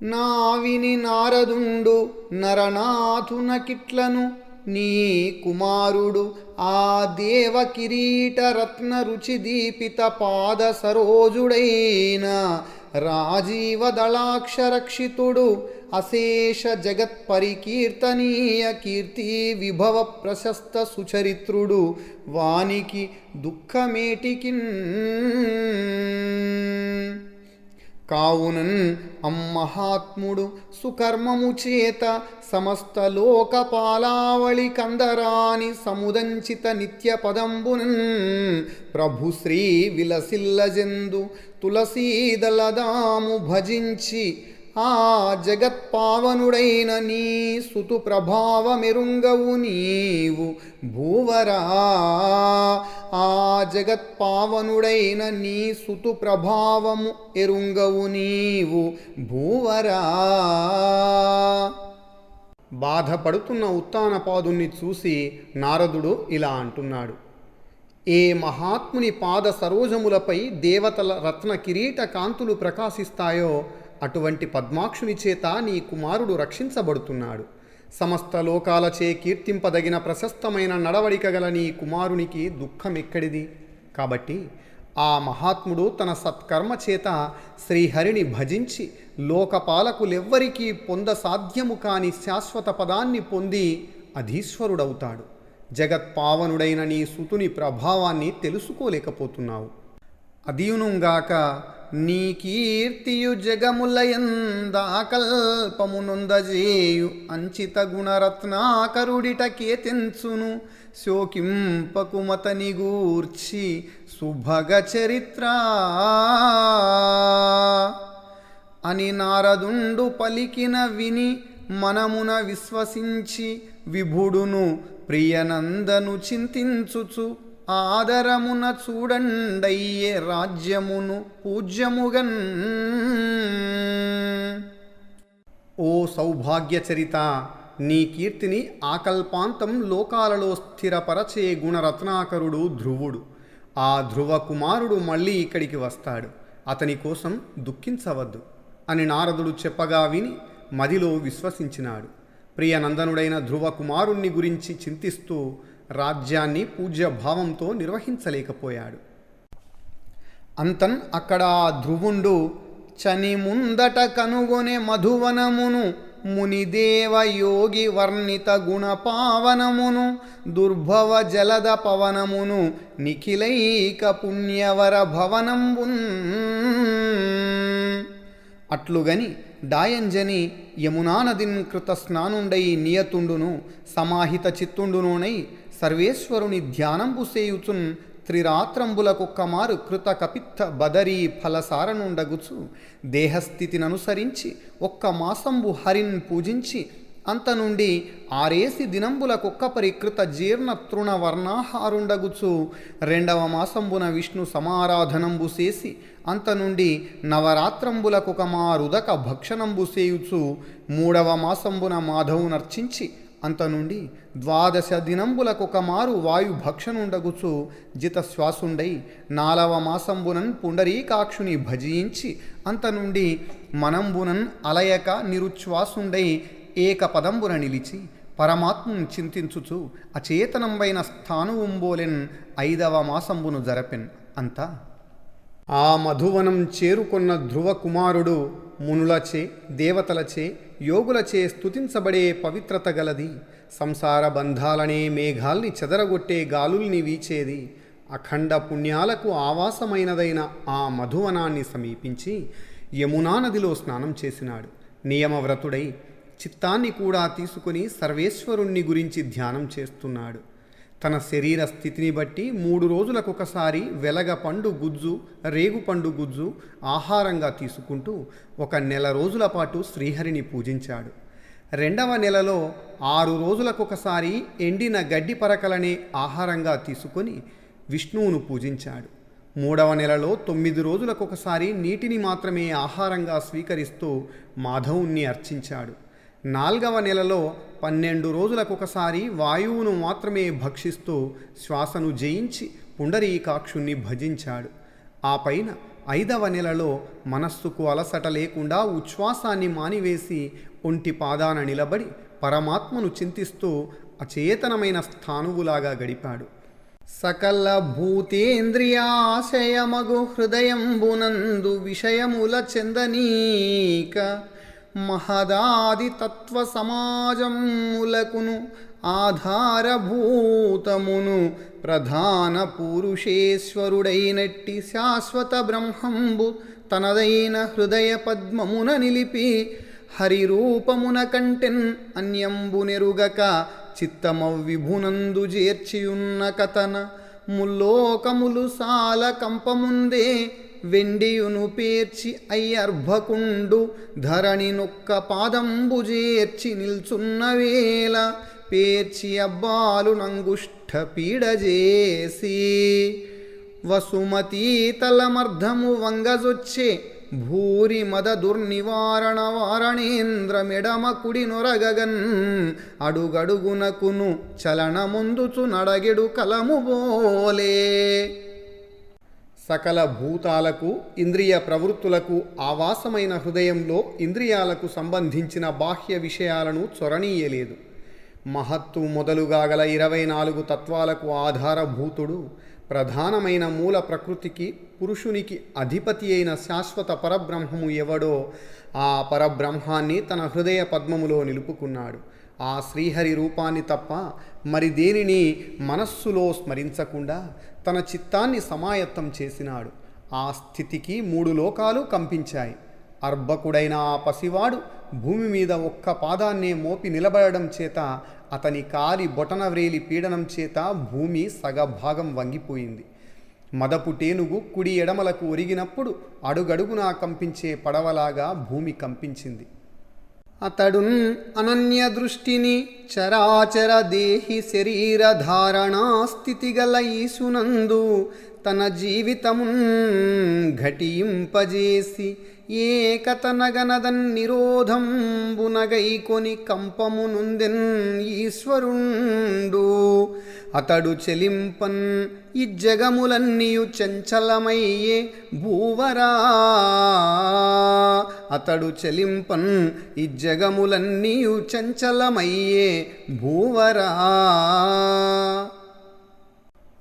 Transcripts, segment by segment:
నావిని నారదుండు నారదుండు నరనాథునకిట్లను నీ కుమారుడు ఆ దేవ కిరీట రత్న రుచి దీపిత పాద సరోజుడైన రాజీవ దళాక్షరక్షితుడు అశేష జగత్ పరికీర్తనీయ కీర్తి విభవ ప్రశస్త సుచరిత్రుడు వానికి దుఃఖమేటికిన్ కావునన్ అమ్మహాత్ముడు సుకర్మము చేత సమస్త లోకపాలావళి కందరాని సముదంచిత నిత్య పదంబునన్ ప్రభు శ్రీ విలసిల్లజందు తులసీదలదాము భజించి ఆ జగత్పావనుడైన నీ సుతు ప్రభావమెరుంగవు నీవు భూవరా. ఆ జగత్పావనుడైన నీ సుతు ప్రభావము ఎరుంగవు నీవు భూవరా. బాధపడుతున్న ఉత్తానపాదుణ్ణి చూసి నారదుడు ఇలా అంటున్నాడు. ఏ మహాత్ముని పాద సరోజములపై దేవతల రత్న కిరీట కాంతులు ప్రకాశిస్తాయో అటువంటి పద్మాక్షుని చేత నీ కుమారుడు రక్షించబడుతున్నాడు. సమస్త లోకాలచే కీర్తింపదగిన ప్రశస్తమైన నడవడిక గల నీ కుమారునికి దుఃఖమెక్కడిది? కాబట్టి ఆ మహాత్ముడు తన సత్కర్మ చేత శ్రీహరిని భజించి లోకపాలకులెవ్వరికీ పొంద సాధ్యము కాని శాశ్వత పదాన్ని పొంది అధీశ్వరుడవుతాడు. జగత్పావనుడైన నీ సుతుని ప్రభావాన్ని తెలుసుకోలేకపోతున్నావు. అదియునుగాక నీ కీర్తియు జగములయందాకల్పమునుందజేయు అంచిత గుణరత్నాకరుడిట కేతెంచును శోకింపకుమతని గూర్చి సుభగ చరిత్ర అని నారదుండు పలికిన విని మనమున విశ్వసించి విభుడును ప్రియనందను చింతించుచు ఆదరమున చూడండయ్యే రాజ్యమును పూజ్యముగన్. ఓ సౌభాగ్య చరిత నీ కీర్తిని ఆకల్పాంతం లోకాలలో స్థిరపరచే గుణరత్నాకరుడు ధ్రువుడు. ఆ ధ్రువ కుమారుడు మళ్ళీ ఇక్కడికి వస్తాడు. అతని కోసం దుఃఖించవద్దు అని నారదుడు చెప్పగా విని మదిలో విశ్వసించినాడు. ప్రియనందనుడైన ధ్రువ కుమారుణ్ణి గురించి చింతిస్తూ రాజ్యాన్ని పూజ్యభావంతో నిర్వహించలేకపోయాడు. అంతన్ అక్కడ ఆ ధ్రువుండు చని ముందట కనుగొనే మధువనమును మునిదేవ యోగి వర్ణిత గుణపావనమును దుర్భవ జలద పవనమును నిఖిలైక పుణ్యవర భవనంబున్. అట్లుగని డాయంజని యమునా నదిన్ కృత స్నానుండై నియతుండును సమాహిత చిత్తుండునునై సర్వేశ్వరుని ధ్యానంబు సేయుచున్ త్రిరాత్రంబులకొక్కమారు కృత కపిత్త బదరీ ఫలసారనుండగుచు. దేహస్థితిననుసరించి ఒక్క మాసంబు హరిన్ పూజించి అంత నుండి ఆరేసి దినంబులకొక్క కృత జీర్ణ తృణ వర్ణాహారుండగుచు. రెండవ మాసంబున విష్ణు సమారాధనంబు చేసి అంత నుండి నవరాత్రంబులకొక మారుదక భక్షణంబు సేయుచు. మూడవ మాసంబున మాధవునర్చించి అంత నుండి ద్వాదశ దినంబులకొక మారు వాయు భక్షనుండగుచు జిత శ్వాసుండై నాలవ మాసంబునన్ పుండరీకాక్షుని భజించి అంత నుండి మనంబునన్ అలయక నిరుచ్ఛ్వాసుండై ఏక పదంబున నిలిచి పరమాత్మను చింతించుచు అచేతనంబైన స్థానువుంబోలెన్ ఐదవ మాసంబును జరపెన్ అంతా. ఆ మధువనం చేరుకున్న ధ్రువ కుమారుడు మునులచే దేవతలచే యోగులచే స్తుతించబడే పవిత్రత గలది. సంసార బంధాలనే మేఘాల్ని చెదరగొట్టే గాలుల్ని వీచేది. అఖండ పుణ్యాలకు ఆవాసమైనదైన ఆ మధువనాన్ని సమీపించి యమునా నదిలో స్నానం చేసినాడు. నియమవ్రతుడై చిత్తాన్ని కూడా తీసుకుని సర్వేశ్వరుణ్ణి గురించి ధ్యానం చేస్తున్నాడు. తన శరీర స్థితిని బట్టి మూడు రోజులకొకసారి వెలగ పండు గుజ్జు రేగు పండు గుజ్జు ఆహారంగా తీసుకుంటూ ఒక నెల రోజుల పాటు శ్రీహరిని పూజించాడు. రెండవ నెలలో ఆరు రోజులకొకసారి ఎండిన గడ్డి పరకలనే ఆహారంగా తీసుకొని విష్ణువును పూజించాడు. మూడవ నెలలో తొమ్మిది రోజులకొకసారి నీటిని మాత్రమే ఆహారంగా స్వీకరిస్తూ మాధవుణ్ణి అర్చించాడు. నాల్గవ నెలలో పన్నెండు రోజులకొకసారి వాయువును మాత్రమే భక్షిస్తూ శ్వాసను జయించి పుండరీకాక్షుణ్ణి భజించాడు. ఆ పైన ఐదవ నెలలో మనస్సుకు అలసట లేకుండా ఉచ్ఛ్వాసాన్ని మానివేసి ఒంటి పాదాన నిలబడి పరమాత్మను చింతిస్తూ అచేతనమైన స్థానువులాగా గడిపాడు. సకల భూతేంద్రియాశయమగు హృదయంబునందు విషయముల చెందనీక మహదాది తత్వ సమాజములకును ఆధారభూతమును ప్రధాన పురుషేశ్వరుడైనట్టి శాశ్వత బ్రహ్మంబు తనదైన హృదయ పద్మమున నిలిపి హరిరూపమున కంటెన్ అన్యంబు నెరుగక చిత్తమవ్విభునందు చేర్చియున్న కథన. ముల్లోకములు సాల కంపముందే వెండియును పేర్చి అయ్యర్భకుండు ధరణి నొక్క పాదంబు చేర్చి నిల్చున్న వేళ పేర్చి అబ్బాలు నంగుష్ఠ పీడజేసి వసుమతీ తలమర్ధము వంగజొచ్చే భూరి మద దుర్నివారణ వారణేంద్ర మెడమ కుడి నొరగగన్ అడుగడుగునకును చలనముందుచు నడగెడు కలము బోలే. సకల భూతాలకు ఇంద్రియ ప్రవృత్తులకు ఆవాసమైన హృదయంలో ఇంద్రియాలకు సంబంధించిన బాహ్య విషయాలను చొరణీయలేదు మహత్తు మొదలుగా గల ఇరవై నాలుగు తత్వాలకు ఆధారభూతుడు ప్రధానమైన మూల ప్రకృతికి పురుషునికి అధిపతి అయిన శాశ్వత పరబ్రహ్మము ఎవడో ఆ పరబ్రహ్మాన్ని తన హృదయ పద్మములో నిలుపుకున్నాడు. ఆ శ్రీహరి రూపాన్ని తప్ప మరి దేనిని మనస్సులో స్మరించకుండా తన చిత్తాన్ని సమాయత్తం చేసినాడు. ఆ స్థితికి మూడు లోకాలు కంపించాయి. అర్భకుడైన ఆ పసివాడు భూమి మీద ఒక్క పాదాన్నే మోపి నిలబడడం చేత అతని కాలి బొటనవ్రేలి పీడనం చేత భూమి సగభాగం వంగిపోయింది. మదపు టేనుగు కుడి ఎడమలకు ఒరిగినప్పుడు అడుగడుగునా కంపించే పడవలాగా భూమి కంపించింది. అతడున్ అనన్య దృష్టిని చరాచర దేహి శరీర ధారణా స్థితి గల ఈసునందు తన జీవితమున్ ఘటింపజేసి ఏకతనగనదన్ నిరోధంబునగైకొని కంపమునుందెన్ ఈశ్వరుండు. అతడు చెలింపన్ ఇజ్జగములన్నీయు చంచలమయ్యే భూవరా. అతడు చెలింపన్ ఇజ్జగములన్నీయు చంచలమయ్యే భూవరా.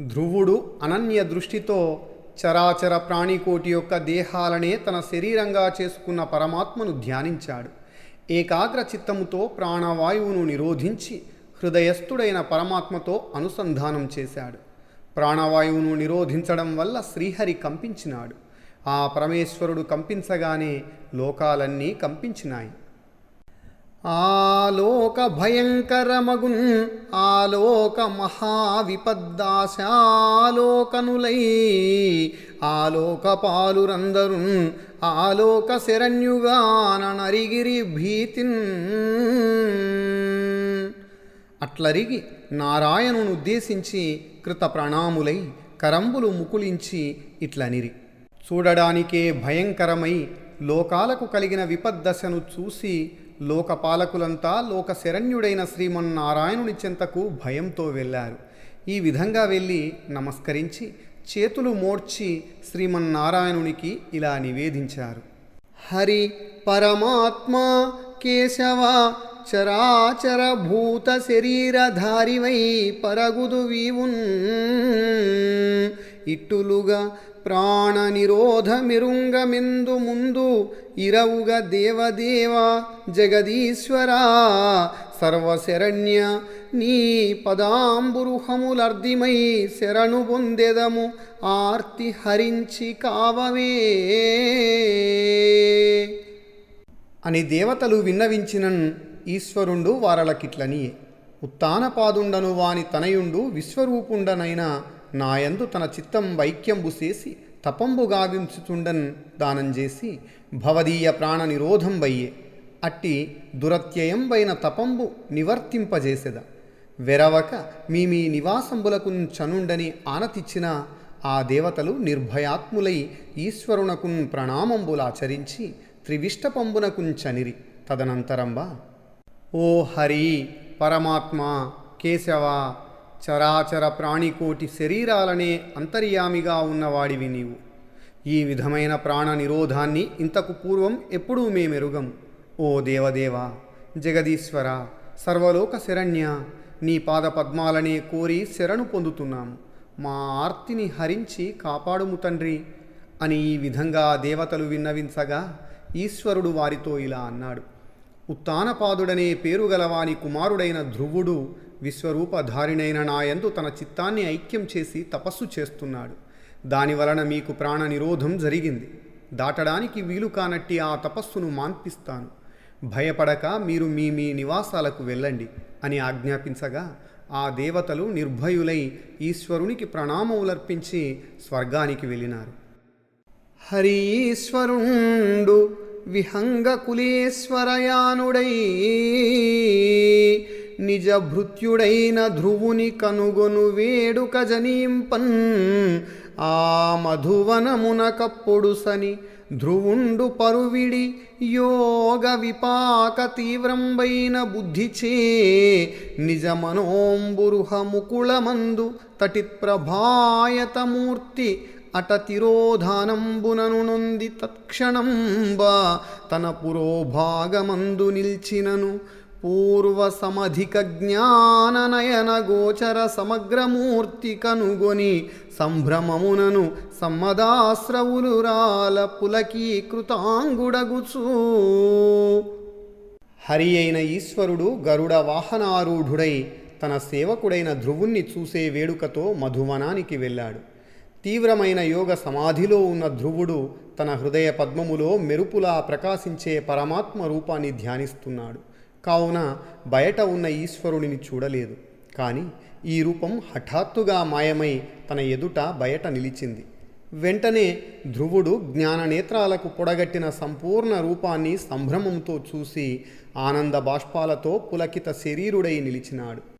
ధ్రువుడు అనన్య దృష్టితో చరాచర ప్రాణికోటి యొక్క దేహాలనే తన శరీరంగా చేసుకున్న పరమాత్మను ధ్యానించాడు. ఏకాగ్ర చిత్తముతో ప్రాణవాయువును నిరోధించి హృదయస్థుడైన పరమాత్మతో అనుసంధానం చేశాడు. ప్రాణవాయువును నిరోధించడం వల్ల శ్రీహరి కంపించినాడు. ఆ పరమేశ్వరుడు కంపించగానే లోకాలన్నీ కంపించినాయి. ఆలోక భయంకరమగున్ ఆలోక మహావిపద్దాశాలోకనులై ఆలోక పాలురందరున్ ఆలోక శరణ్యుగానరిగిరి భీతిన్. అట్లరిగి నారాయణునుద్దేశించి కృత ప్రణాములై కరంబులు ముకులించి ఇట్లనిరి. చూడడానికే భయంకరమై లోకాలకు కలిగిన విపద్దశను చూసి లోకపాలకులంతా లోక శరణ్యుడైన శ్రీమన్నారాయణుని చెంతకు భయంతో వెళ్ళారు. ఈ విధంగా వెళ్ళి నమస్కరించి చేతులు మోడ్చి శ్రీమన్నారాయణునికి ఇలా నివేదించారు. హరి పరమాత్మ కేశవ చరాచర భూత శరీరధారివై పరగుదు వీవున్. ఇట్టులుగా ప్రాణ నిరోధ మిరుంగమెందు ముందు ఇరవుగ దేవదేవ జగదీశ్వరా సర్వశరణ్య నీ పదాంబురుహములర్దిమై శరణు పొందెదము ఆర్తి హరించి కావవే. అని దేవతలు విన్నవించినన్ ఈశ్వరుండు వారలకిట్లని ఉత్తానపాదుండను వాని తనయుండు విశ్వరూపుండనైన నాయందు తన చిత్తం వైక్యంబు చేసి తపంబు గావించుచుండన్ దానం చేసి భవదీయ ప్రాణ నిరోధం వయ్యే అట్టి దురత్యయంబైన తపంబు నివర్తింపజేసెద. వెరవక మీ మీ నివాసంబులకు చనుండని ఆనతిచ్చిన ఆ దేవతలు నిర్భయాత్ములై ఈశ్వరునకున్ ప్రణామంబులాచరించి త్రివిష్టపంబునకున్ చనిరి. తదనంతరంబా ఓ హరి పరమాత్మ కేశవ చరాచర ప్రాణికోటి శరీరాలనే అంతర్యామిగా ఉన్నవాడివి నీవు. ఈ విధమైన ప్రాణ నిరోధాన్ని ఇంతకు పూర్వం ఎప్పుడూ మేమెరుగం. ఓ దేవదేవ జగదీశ్వర సర్వలోక శరణ్య నీ పాద పద్మాలనే కోరి శరణు పొందుతున్నాము మా ఆర్తిని హరించి కాపాడుము తండ్రి అని ఈ విధంగా దేవతలు విన్నవించగా ఈశ్వరుడు వారితో ఇలా అన్నాడు. ఉత్తానపాదుడనే పేరు గలవాని కుమారుడైన ధ్రువుడు విశ్వరూపధారిణైన నాయందు తన చిత్తాన్ని ఐక్యం చేసి తపస్సు చేస్తున్నాడు. దాని వలన మీకు ప్రాణ నిరోధం జరిగింది. దాటడానికి వీలు కానట్టి ఆ తపస్సును మాన్పిస్తాను. భయపడక మీరు మీ మీ నివాసాలకు వెళ్ళండి అని ఆజ్ఞాపించగా ఆ దేవతలు నిర్భయులై ఈశ్వరునికి ప్రణామములర్పించి స్వర్గానికి వెళ్ళినారు. హరీశ్వరుండు విహంగ కులేశ్వరయానుడై నిజ భృత్యుడైన ధ్రువుని కనుగొను వేడుక జనీంపన్. ఆ మధువనమున కప్పుడుసని ధ్రువుండు పరువిడి యోగ విపాక తీవ్రంబైన బుద్ధిచే నిజ మనోంబురుహ ముకుళమందు తటిత్ ప్రభాయతమూర్తి అట నొంది తత్క్షణంబ తన పురోభాగమందు నిల్చినను పూర్వ సమధిక జ్ఞాన నయన గోచర సమగ్రమూర్తి కనుగొని సంభ్రమమునను సమ్మదాశ్రవులు రాల పులకీకృతాంగుడగుచూ. హరి అయిన ఈశ్వరుడు గరుడ వాహనారూఢుడై తన సేవకుడైన ధ్రువుణ్ణి చూసే వేడుకతో మధువనానికి వెళ్ళాడు. తీవ్రమైన యోగ సమాధిలో ఉన్న ధ్రువుడు తన హృదయ పద్మములో మెరుపులా ప్రకాశించే పరమాత్మ రూపాన్ని ధ్యానిస్తున్నాడు. కావున బయట ఉన్న ఈశ్వరుడిని చూడలేదు. కానీ ఈ రూపం హఠాత్తుగా మాయమై తన ఎదుట బయట నిలిచింది. వెంటనే ధ్రువుడు జ్ఞాననేత్రాలకు పొడగట్టిన సంపూర్ణ రూపాన్ని సంభ్రమంతో చూసి ఆనంద బాష్పాలతో పులకిత శరీరుడై నిలిచినాడు.